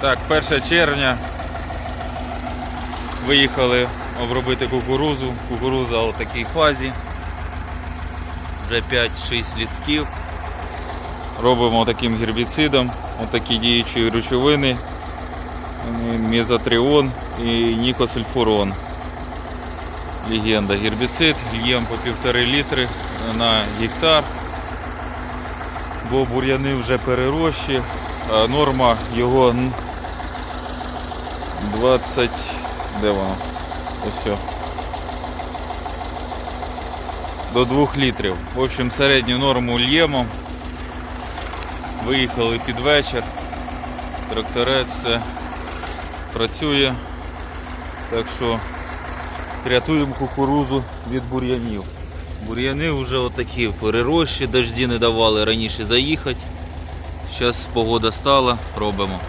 Так, 1 червня виїхали обробити кукурузу. Кукуруза у такій фазі. Вже 5-6 лістків. Робимо таким гербіцидом, отакі діючі речовини, мезотріон і нікосульфурон. Легенда гербіцид, льємо по півтори літри на гектар, бо бур'яни вже перерощі, а норма його 20, де воно? Ось. До 2 літрів. В общем, середню норму л'ємо. Виїхали під вечір. Тракторець все працює. Так що рятуємо кукурузу від бур'янів. Бур'яни вже отакі перерощі, дожді не давали раніше заїхати. Зараз погода стала, робимо.